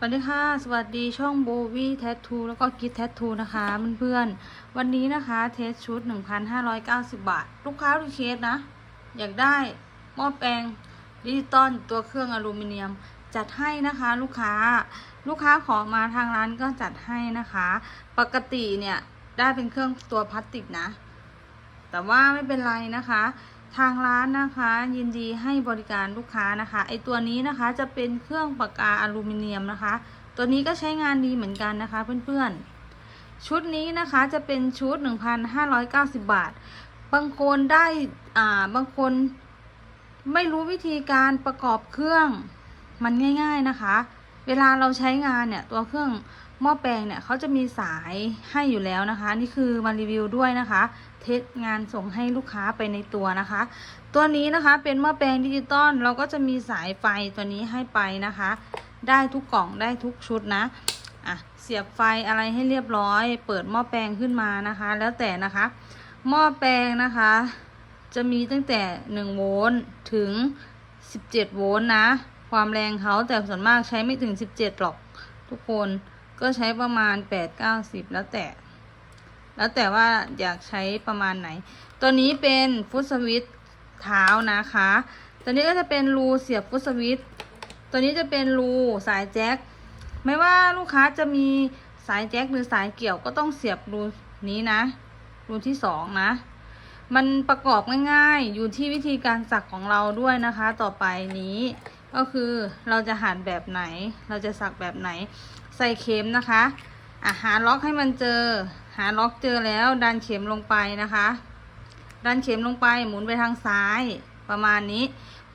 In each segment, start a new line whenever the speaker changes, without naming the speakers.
สวัสดีค่ะ สวัสดีช่องโบวี่แท t ทูแล้วก็กิฟแท t ทูนะคะเพื่อนๆ วันนี้นะคะเทสชุด 1,590 บาท ลูกค้ารีเควสนะ อยากได้หม้อแปลงดิจิตอลตัวเครื่องอลูมิเนียม จัดให้นะคะลูกค้าลูกค้าขอมาทางร้านก็จัดให้นะคะ ปกติเนี่ย ได้เป็นเครื่องตัวพลาสติกนะ แต่ว่าไม่เป็นไรนะคะ ทางร้านนะคะ ยินดีให้บริการลูกค้านะคะ ไอตัวนี้นะคะจะเป็นเครื่องปากกาอลูมิเนียมนะคะ ตัวนี้ก็ใช้งานดีเหมือนกันนะคะเพื่อนๆ ชุดนี้นะคะจะเป็นชุด 1,590 บาท บางคนได้อ่าบางคนไม่รู้วิธีการประกอบเครื่องมันง่าย ๆนะคะ เวลาเราใช้งานเนี่ยตัวเครื่องหม้อแปลงเนี่ยเขาจะมีสายให้อยู่แล้วนะคะ นี่คือมารีวิวด้วยนะคะ เทสงานส่งให้ลูกค้าไปในตัวนะคะ ตัวนี้นะคะเป็นหม้อแปลงดิจิตอลเราก็จะมีสายไฟตัวนี้ให้ไปนะคะ ได้ทุกกล่องได้ทุกชุดนะอะเสียบไฟอะไรให้เรียบร้อย เปิดหม้อแปลงขึ้นมานะคะ แล้วแต่นะคะ หม้อแปลงนะคะ จะมีตั้งแต่1โวลต์ถึง 17โวลต์นะ ความแรงเขาแต่ส่วนมากใช้ไม่ถึง 17หรอกทุกคนก็ใช้ประมาณ 8-90 แล้วแต่ แล้วแต่ว่าอยากใช้ประมาณไหน ตัวนี้เป็นฟุตสวิตเท้านะคะ ตัวนี้ก็จะเป็นรูเสียบฟุตสวิตตัวนี้จะเป็นรูสายแจ็ค ไม่ว่าลูกค้าจะมีสายแจ็คหรือสายเกี่ยวก็ต้องเสียบรูนี้นะ รูที่สองนะ มันประกอบง่ายๆ อยู่ที่วิธีการสักของเราด้วยนะคะ ต่อไปนี้ก็คือเราจะหันแบบไหน เราจะสักแบบไหน ใส่เข็มนะคะ อะหาล็อกให้มันเจอ หาล็อกเจอแล้ว ดันเข็มลงไปนะคะ ดันเข็มลงไปหมุนไปทางซ้ายประมาณนี้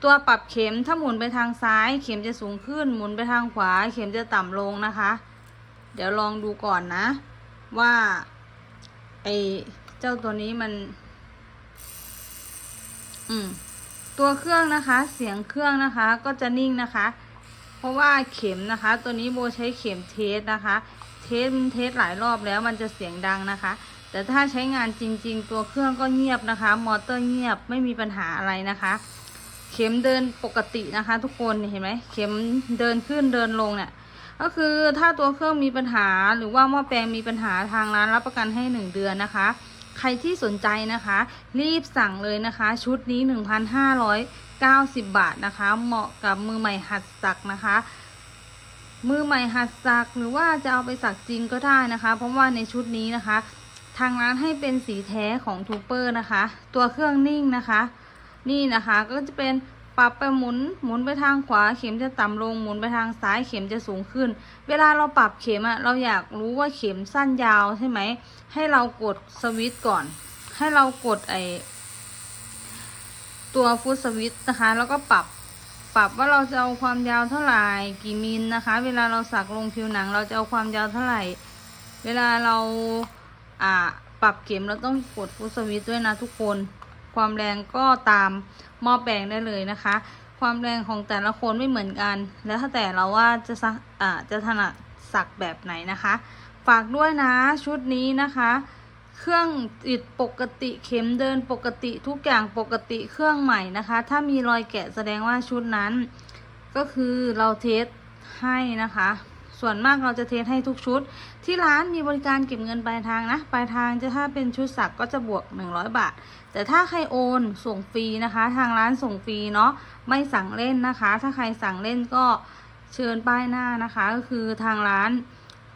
ตัวปรับเข็มถ้าหมุนไปทางซ้าย เข็มจะสูงขึ้น หมุนไปทางขวา เข็มจะต่ำลงนะคะ เดี๋ยวลองดูก่อนนะ ว่าไอเจ้าตัวนี้มัน อืม ตัวเครื่องนะคะ เสียงเครื่องนะคะ ก็จะนิ่งนะคะ เพราะว่าเข็มนะคะ ตัวนี้โบใช้เข็มเทสนะคะ เทสเทสหลายรอบแล้วมันจะเสียงดังนะคะ แต่ถ้าใช้งานจริง ๆ ตัวเครื่องก็เงียบนะคะ มอเตอร์เงียบไม่มีปัญหาอะไรนะคะ เข็มเดินปกตินะคะ ทุกคนเห็นไหมเข็มเดินขึ้นเดินลงเนี่ยก็คือถ้าตัวเครื่องมีปัญหาหรือว่าหม้อแปลงมีปัญหาทางร้านรับประกันให้หนึ่งเดือนนะคะ ใครที่สนใจนะคะ รีบสั่งเลยนะคะ ชุดนี้ 1,590 บาทนะคะ เหมาะกับมือใหม่หัดสักนะคะ มือใหม่หัดสักหรือว่าจะเอาไปสักจริงก็ได้นะคะ เพราะว่าในชุดนี้นะคะ ทางร้านให้เป็นสีแท้ของทูเปอร์นะคะ ตัวเครื่องนิ่งนะคะ นี่นะคะก็จะเป็นปรับไปหมุนหมุนไปทางขวาเข็มจะต่ำลงหมุนไปทางซ้ายเข็มจะสูงขึ้น เวลาเราปรับเข็มอะเราอยากรู้ว่าเข็มสั้นยาวใช่ไหมให้เรากดสวิตช์ก่อน ให้เรากดไอตัวฟุตสวิตช์นะคะ แล้วก็ปรับ ปรับว่าเราจะเอาความยาวเท่าไหร่กี่มิลนะคะ เวลาเราสักลงผิวหนัง เราจะเอาความยาวเท่าไหร่ เวลาเราอ่าปรับเข็มเราต้องกดฟุตสวิตด้วยนะทุกคน ความแรงก็ตามหม้อแปลงได้เลยนะคะ ความแรงของแต่ละคนไม่เหมือนกัน แล้วถ้าแต่เราว่าจะสักอ่าจะถนัดสักแบบไหนนะคะ ฝากด้วยนะชุดนี้นะคะ เครื่องติดปกติเข็มเดินปกติทุกอย่างปกติเครื่องใหม่นะคะ ถ้ามีรอยแกะแสดงว่าชุดนั้น ก็คือเราเทสให้นะคะ ส่วนมากเราจะเทสให้ทุกชุด ที่ร้านมีบริการเก็บเงินปลายทางนะปลายทางจะถ้าเป็นชุดสักก็จะบวก 100 บาท แต่ถ้าใครโอนส่งฟรีนะคะ ทางร้านส่งฟรีเนาะไม่สั่งเล่นนะคะ ถ้าใครสั่งเล่นก็เชิญป้ายหน้านะคะ ก็คือทางร้าน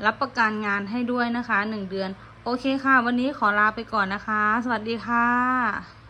รับประกันงานให้ด้วยนะคะ 1 เดือน โอเคค่ะ วันนี้ขอลาไปก่อนนะคะ สวัสดีค่ะ